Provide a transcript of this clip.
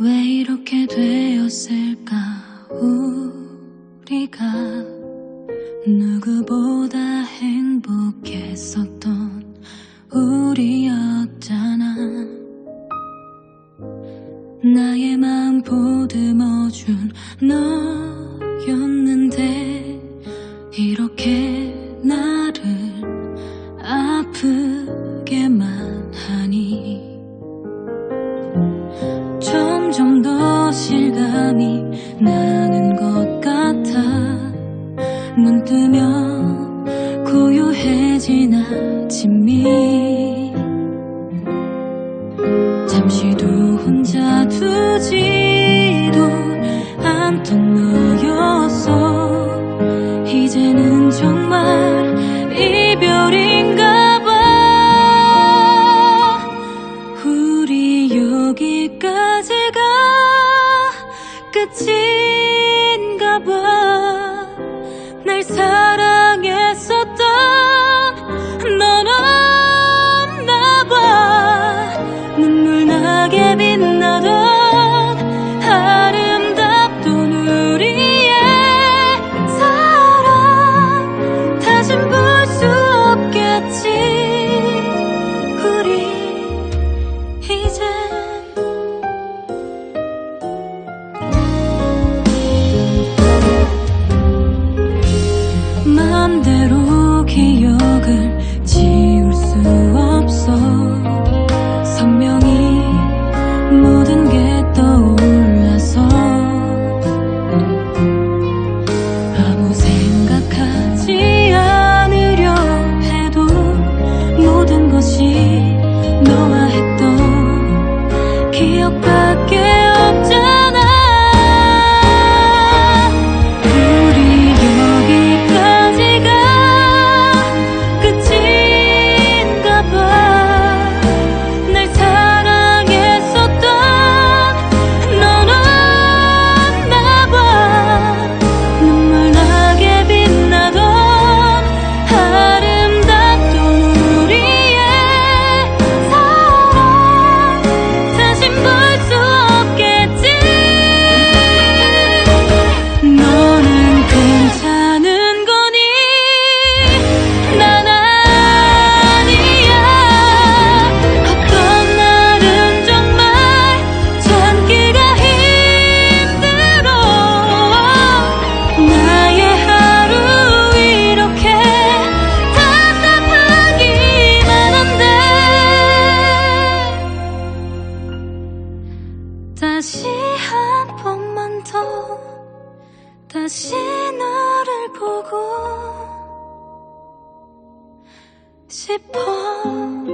왜 이렇게 되었을까? 우리가 누구보다 행복했었던 우리였잖아. 나의 마음 보듬어준 너였는데 나는 것 같아. 눈 뜨면 고요해진 아침이 잠시도 혼자 두지도 않던 너였어. 이제는 정말 이별인가 봐. 우리 여기까지가 끝인 사 다시 한 번만 더. 다시 너를 보고 싶어